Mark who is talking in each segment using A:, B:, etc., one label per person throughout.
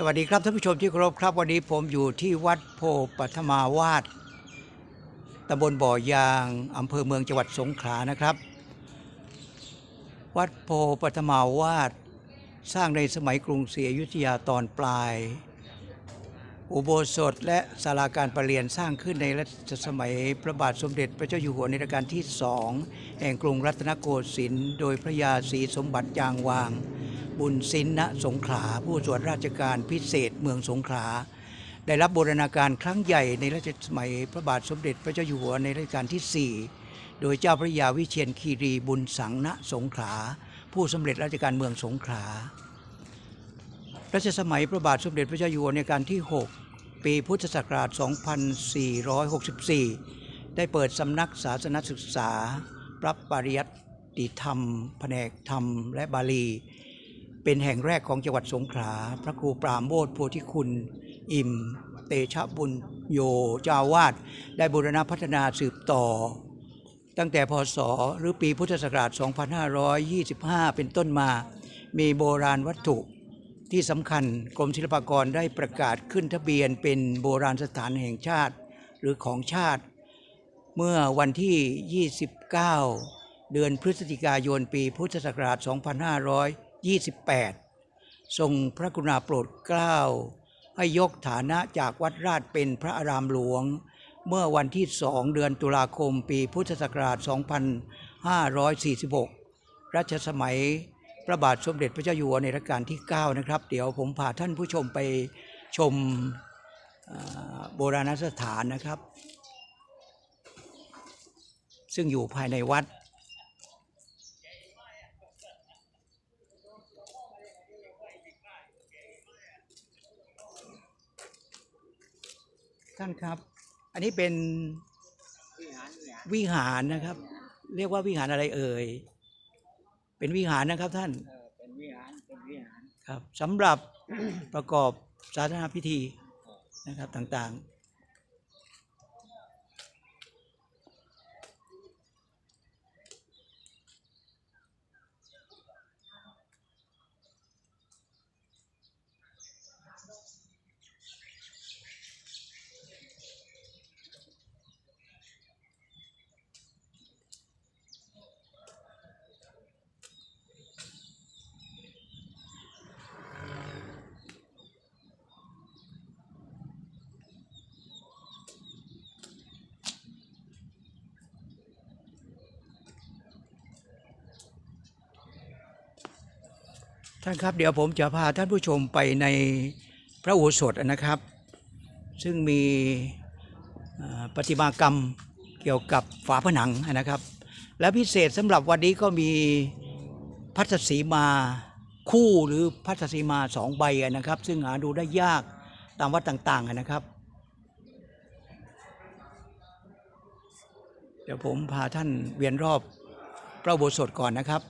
A: สวัสดีครับท่านผู้ชมที่เคารพครับ วันนี้ผมอยู่ที่วัดโพปัทมาวาดตำบลบ่อยางอำเภอเมืองจังหวัดสงขลานะครับ วัดโพปัทมาวาดสร้างในสมัยกรุงศรีอยุธยาตอนปลาย อุโบสถและศาลาการประเรียนสร้างขึ้นในรัชสมัยพระบาทสมเด็จพระเจ้าอยู่หัวในรัชกาลที่สองแห่งกรุงรัตนโกสินทร์โดยพระยาศรีสมบัติจางวาง บุญสินณสงขลาผู้ตรวจราชการพิเศษเมืองสงขลาได้รับบูรณาการครั้งใหญ่ในรัชสมัยพระบาทสมเด็จพระเจ้าอยู่หัวในรัชกาลที่ 4 โดยเจ้าพระยาวิเชียนคีรีบุญสังณสงขลาผู้สำเร็จราชการเมืองสงขลารัชสมัยพระบาทสมเด็จพระเจ้าอยู่หัวในการที่ 6 ปีพุทธศักราช 2464 ได้เปิดสำนักศาสนศึกษา ปรับปริยัติธรรม แผนกธรรม และบาลี เป็นแห่งแรกของจังหวัดสงขลา พระครูปราโมทโพธิคุณ อิ่ม เตชะบุญโยเจ้าวาด ได้บูรณะพัฒนาสืบต่อ ตั้งแต่พศหรือปีพุทธศักราช 2525 เป็นต้นมา มีโบราณวัตถุที่สำคัญกรมศิลปากรได้ประกาศขึ้นทะเบียนเป็นโบราณสถานแห่งชาติ หรือของชาติ เมื่อวันที่ 29 เดือนพฤศจิกายนปีพุทธศักราช 28 ทรงพระกรุณาโปรดเกล้า ให้ยกฐานะจากวัดราชเป็นพระอารามหลวง เมื่อวันที่2เดือนตุลาคมปีพุทธศักราช 2546 รัชสมัยพระบาทสมเด็จพระเจ้าอยู่หัวในรัชกาลที่ 9 นะครับ เดี๋ยวผมพาท่านผู้ชมไปชมโบราณสถานนะครับ ซึ่งอยู่ภายในวัด ท่านครับ อันนี้เป็นวิหารนะครับ เรียกว่าวิหารอะไรเอ่ย เป็นวิหารนะครับท่าน
B: เออเป็นวิหารเป็นวิหาร
A: ครับสำหรับประกอบสาธารณพิธีนะครับต่างๆ ท่านครับเดี๋ยวผมจะพาท่านผู้ชมไปในพระอุโบสถนะครับ ซึ่งมีประติมากรรมเกี่ยวกับฝาผนังนะครับ และพิเศษสำหรับวันนี้ก็มีพัทสีมาคู่หรือพัทสีมาสองใบนะครับ ซึ่งหาดูได้ยากตามวัดต่างๆนะครับ เดี๋ยวผมพาท่านเวียนรอบพระอุโบสถก่อนนะครับ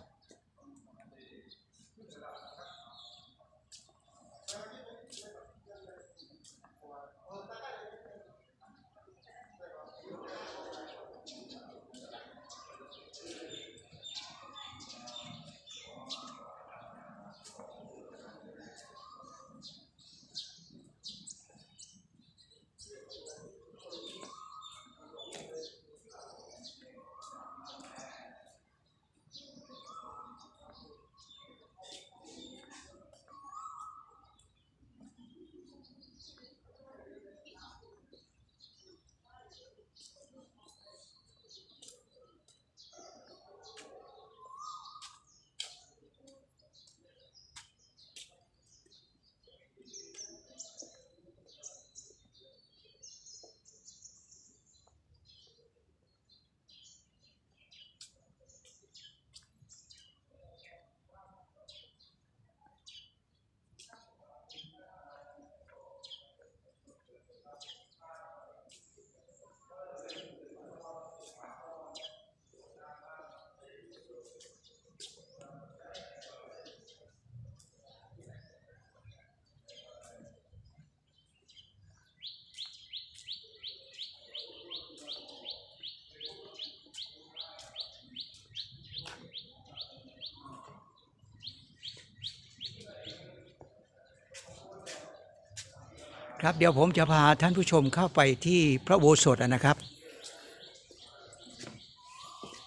A: ครับเดี๋ยวผมจะพาท่านผู้ชมเข้าไปที่พระโบสถนะครับ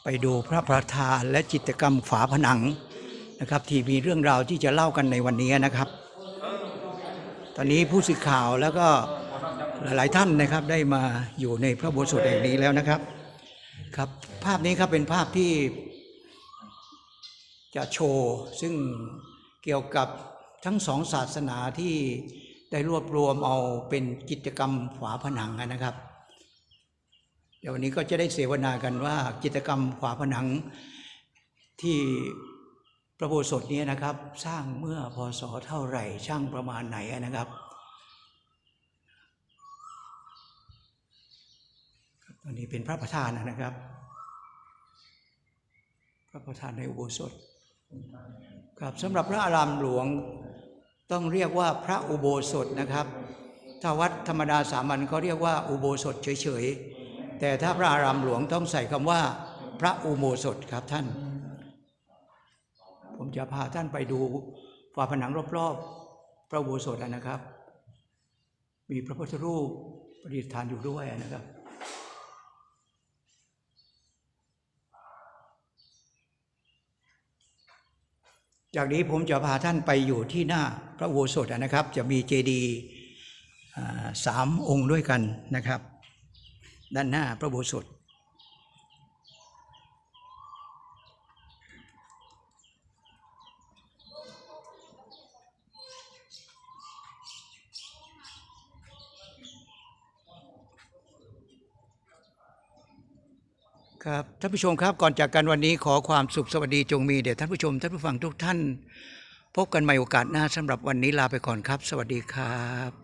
A: ไปดูพระประธานและจิตกรรมฝาผนังนะครับ ที่มีเรื่องราวที่จะเล่ากันในวันนี้นะครับ ตอนนี้ผู้สื่อข่าวแล้วก็หลาย ๆ ท่านนะครับได้มาอยู่ในพระโบสถแห่งนี้แล้วนะครับครับ ภาพนี้ครับเป็นภาพที่จะโชว์ซึ่งเกี่ยวกับทั้งสองศาสนาที่ ได้รวบรวมเอาเป็นกิจกรรมฝาผนังนะครับ เดี๋ยววันนี้ก็จะได้เสวนากันว่ากิจกรรมฝาผนังที่พระโบสถนี้นะครับ สร้างเมื่อพศเท่าไหร่ช่างประมาณไหนนะครับตอนนี้เป็นพระประธานนะครับ พระประธานในอุโบสถครับสำหรับพระอารามหลวง ต้องเรียกว่าพระอุโบสถนะครับ ถ้าวัดธรรมดาสามัญเขาเรียกว่าอุโบสถเฉยๆ แต่ถ้าพระอารามหลวงต้องใส่คำว่า พระอุโบสถครับท่าน ผมจะพาท่านไปดูฝาผนังรอบๆ พระอุโบสถนะครับ มีพระพุทธรูปประดิษฐานอยู่ด้วยนะครับ จากนี้ผมจะพาท่านไปอยู่ที่หน้าพระโวสถนะครับ จะมีเจดีย์สามองค์ด้วยกันนะครับ ด้านหน้าพระโวสถ ครับท่านผู้ชมครับก่อนจากกันวันนี้ขอความสุขสวัสดีจงมีเดี๋ยวท่านผู้ชมท่านผู้ฟังทุกท่าน พบกันใหม่โอกาสหน้าสำหรับวันนี้ลาไปก่อนครับ สวัสดีครับ